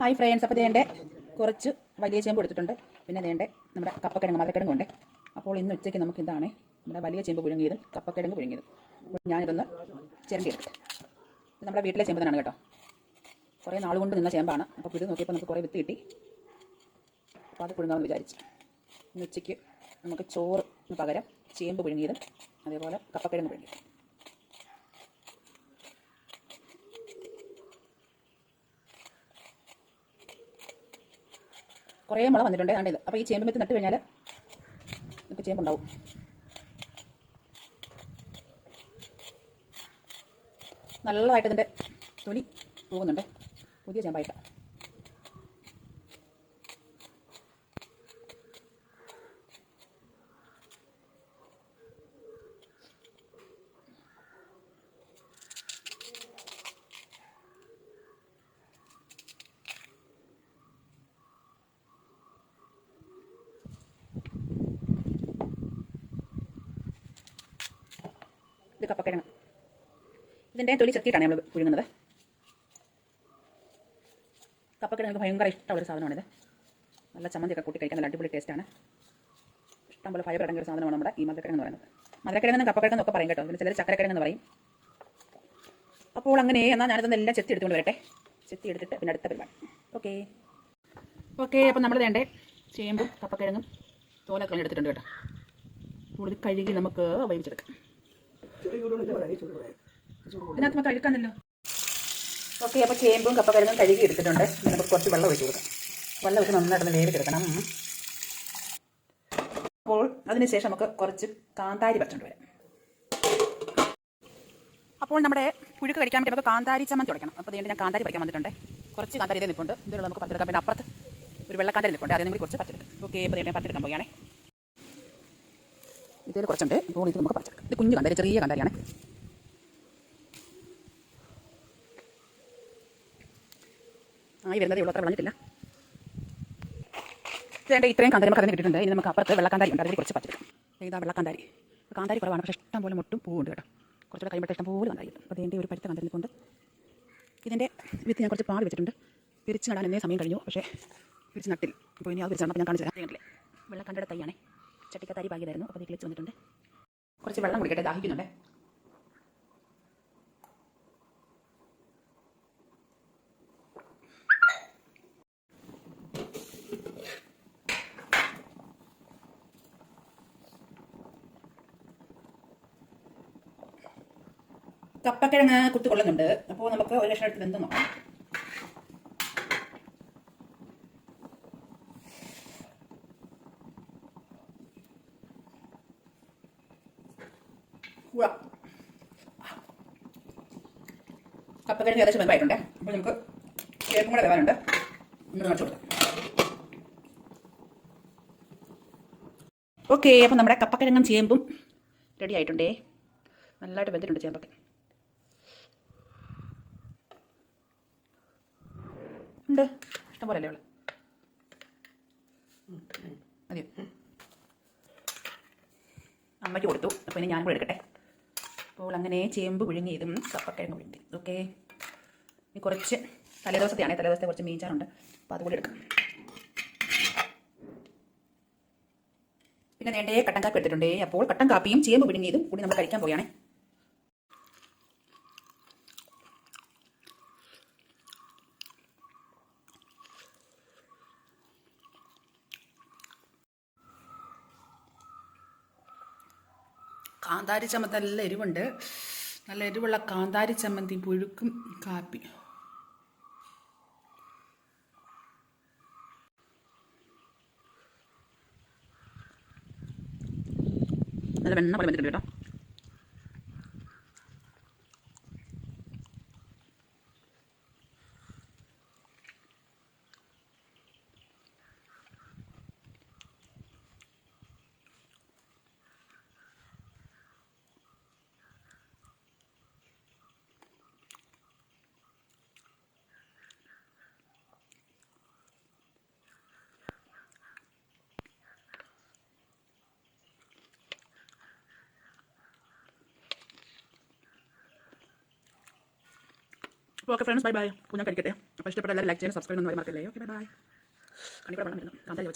Hi friends അപ്പോൾ ഇതേണ്ട കുറച്ച് വലിയ ചേമ്പ് എടുത്തിട്ടുണ്ട്. പിന്നെ ഇതേണ്ട നമ്മുടെ കപ്പക്കിഴങ്ങ് മധുരക്കിഴങ്ങും ഉണ്ട്. അപ്പോൾ ഇന്ന് ഉച്ചയ്ക്ക് നമുക്ക് ഇതാണ് നമ്മുടെ വലിയ ചേമ്പ് പുഴുങ്ങിയതും കപ്പക്കിഴങ്ങ് പുഴുങ്ങിയതും. അപ്പോൾ ഞാനിതൊന്ന് ചിരണ്ടി നമ്മുടെ വീട്ടിലെ ചേമ്പ് തന്നെയാണ് കേട്ടോ. കുറേ നാൾ കൊണ്ട് നിന്ന ചേമ്പാണ്. അപ്പോൾ ഇത് നോക്കിയപ്പോൾ നമുക്ക് കുറേ വിത്ത് കിട്ടി. അപ്പോൾ അത് പുഴുങ്ങാമെന്ന് വിചാരിച്ചു. ഇന്ന് ഉച്ചയ്ക്ക് നമുക്ക് ചോറിന് പകരം ചേമ്പ് പുഴുങ്ങിയതും അതേപോലെ കപ്പക്കിഴങ്ങ് പുഴുങ്ങിയതും. കുറേ മുള വന്നിട്ടുണ്ട്. കണ്ടത് അപ്പോൾ ഈ ചേമ്പ് നട്ട് കഴിഞ്ഞാൽ നമുക്ക് ചേമ്പുണ്ടാവും നല്ലതായിട്ട് ഇതിന്റെ തൊലി പോകുന്നുണ്ട്. പുതിയ ചേമ്പായിട്ട്. ഇത് കപ്പക്കിഴങ്ങ്. ഇതിന്റെ തൊലി ചെത്തിയിട്ടാണ് നമ്മൾ പുഴുങ്ങുന്നത്. കപ്പക്കിഴങ്ങ് ഭയങ്കര ഇഷ്ടമുള്ളൊരു സാധനമാണിത്. നല്ല ചമ്മന്തിയൊക്കെ കൂട്ടി കഴിക്കാൻ നല്ല അടിപൊളി ടേസ്റ്റാണ് ഇഷ്ടംപോലെ ഫൈബർ അടങ്ങിയ ഒരു സാധനമാണ് നമ്മുടെ ഈ മധുരക്കിഴങ്ങ് എന്ന് പറയുന്നത്. മധുരക്കിഴങ്ങ് കപ്പക്കിഴങ്ങ് ഒക്കെ പറയും കേട്ടോ. പിന്നെ ചിലർ ചക്കരക്കിഴങ്ങ് എന്ന് പറയും. അപ്പോൾ അങ്ങനെ എന്നാൽ ഞാനിതൊന്ന് എല്ലാം ചെത്തി എടുത്തുകൊണ്ട് വരട്ടെ. ചെത്തി എടുത്തിട്ട് പിന്നെ അടുത്ത പരിപാടി. ഓക്കെ ഓക്കെ അപ്പം നമ്മൾ വേണ്ടേ ചേമ്പും കപ്പക്കിഴങ്ങും തോലൊക്കെ എടുത്തിട്ടുണ്ട് കേട്ടോ. കൂടുതൽ കഴുകി നമുക്ക് വേവിച്ചെടുക്കാം. ഇതിനകത്ത് മൊത്തം അഴുക്കാന്നല്ലോ ഓക്കെ അപ്പോൾ ചേമ്പും കപ്പക്കിഴങ്ങും കഴുകി എടുത്തിട്ടുണ്ട്. നമുക്ക് കുറച്ച് വെള്ളം ഒഴിച്ച് കൊടുക്കാം. വെള്ളം ഒഴിച്ച് നന്നായിട്ടൊന്ന് വേവിച്ചെടുക്കണം അപ്പോൾ അതിനുശേഷം നമുക്ക് കുറച്ച് കാന്താരി പറിച്ചുകൊണ്ട് വരാം. അപ്പോൾ നമ്മുടെ പുഴുക്ക് കഴിക്കാൻ വേണ്ടി നമുക്ക് കാന്താരി ചമ്മന്തി തുടക്കണം അപ്പോൾ അതുകൊണ്ട് ഞാൻ കാന്താരി പറിക്കാൻ വന്നിട്ടുണ്ട്. കുറച്ച് കാന്താരി ഇതേ നിൽപ്പുണ്ട്. ഇതിലുള്ള നമുക്ക് പറിച്ചെടുക്കാം പിന്നെ അപ്പുറത്ത് ഒരു വെള്ളക്കാന്താരി നിൽപ്പുണ്ട്. അതിനെ കൂടി കുറച്ച് പറിച്ചെടുക്കാം ഓക്കെ അപ്പോൾ ഞാൻ പച്ചെടുക്കാൻ പോവുകയാണേ. ഇതിൽ കുറച്ചുണ്ട്. അപ്പോൾ ഇത് നമുക്ക് പറിച്ചെടുക്കാം. ഇത് കുഞ്ഞ് കാന്താരി ചെറിയ കാന്താരിയാണ്. ആയി വരുന്നതേ ഉള്ളൂ അത്ര വിളഞ്ഞിട്ടില്ല വേണ്ട ഇത്രയും കാന്താരി നമുക്ക് അതിന് കിട്ടിയിട്ടുണ്ട്. ഇനി നമുക്ക് അപ്പുറത്ത് വെള്ളക്കാന്താരി ഉണ്ട്. അതിൽ കുറച്ച് പച്ചെടുക്കാം ഇതാ വെള്ളക്കാന്താരി. കാന്താരി കുറവാണ്. പക്ഷേ ഇഷ്ടം പോലെ മുട്ടും പൂവുണ്ട് കേട്ടോ. കുറച്ചുകൂടെ കഴിയുമ്പോൾ ഇഷ്ടം പോലെ കാന്താരി അപ്പോൾ ഇതിന്റെ ഒരു പഴുത്ത കാന്താരി കൊണ്ട് ഇതിന്റെ വിത്ത് ഞാൻ കുറച്ച് പാടി വെച്ചിട്ടുണ്ട്. പിരിച്ച് നടാൻ എന്നേ സമയം കഴിഞ്ഞു. പക്ഷേ പിരിച്ച് നട്ടില്ല. അപ്പോൾ ഇനി അത് പിരിച്ച് നടന്നപ്പോൾ ഞാൻ കാണിച്ചു തരാം. വെള്ളക്കാണ്ടയുടെ തൈയാണേ. ചട്ടിക്കത്താരി പാകിയതായിരുന്നു അപ്പോൾ വീട്ടിൽ വന്നിട്ടുണ്ട്. കുറച്ച് വെള്ളം കുടിക്കട്ടെ ദാഹിക്കുന്നുണ്ടേ. കപ്പക്കിഴങ്ങ് കുത്തു കൊള്ളുന്നുണ്ട്. അപ്പോൾ നമുക്ക് ഒരു ലക്ഷം എടുത്ത് വെന്ത് നോക്കാം. കൂടാ കപ്പക്കിഴങ്ങ് ഏകദേശം വെമ്പായിട്ടുണ്ട് അപ്പോൾ നമുക്ക് കേക്കും കൂടെ വെവാനുണ്ട് ഇങ്ങോട്ട് കാണിച്ചു കൊടുക്കാം ഓക്കെ അപ്പോൾ നമ്മുടെ കപ്പക്കിഴങ്ങും ചേമ്പും റെഡി ആയിട്ടുണ്ടേ. നല്ലതായിട്ട് വെന്തിട്ടുണ്ട് ചേമ്പൊക്കെ. ഉണ്ട്. ഇഷ്ടം പോലെ അല്ലേ ഉള്ളു? മതിയോ? അമ്മയ്ക്ക് കൊടുത്തു. അപ്പോൾ ഇനി ഞാൻ കൂടെ എടുക്കട്ടെ. അപ്പോൾ അങ്ങനെ ചേമ്പ് പുഴുങ്ങിയതും കപ്പക്കിഴങ്ങ് പുഴുങ്ങി. ഓക്കെ. ഇനി കുറച്ച് തലേദിവസത്തെയാണ് തലേദിവസത്തെ കുറച്ച് മീൻചാറുണ്ട്. അപ്പോൾ അതുകൂടി എടുക്കാം. പിന്നെ നേണ്ടേ കട്ടൻ കാപ്പി എടുത്തിട്ടുണ്ടേ. അപ്പോൾ കട്ടൻ കാപ്പിയും ചേമ്പ് പിഴുങ്ങിയതും കൂടി നമ്മൾ കഴിക്കാൻ പോവുകയാണേ. കാന്താരി ചമ്മന്തി നല്ല എരിവുണ്ട്. നല്ല എരിവുള്ള കാന്താരി ചമ്മന്തി പുഴുക്കും കാപ്പി. നല്ല വെണ്ണ പോലെ വന്നിട്ടുണ്ട് കേട്ടോ. അപ്പോൾ ഓക്കെ ഫ്രണ്ട്സ് ബൈ ബൈ അപ്പോൾ ഞാൻ കഴിക്കട്ടെ അപ്പോൾ ഇഷ്ടപ്പെട്ട എല്ലാവരും ലൈക്ക് ചെയ്യാൻ സബ്സ്ക്രൈബ് ഒന്നും മറക്കല്ലേ. ഓക്കെ ബൈ ബൈ കണിക്കൂടെ വെള്ളം വരുന്നു കാന്താരി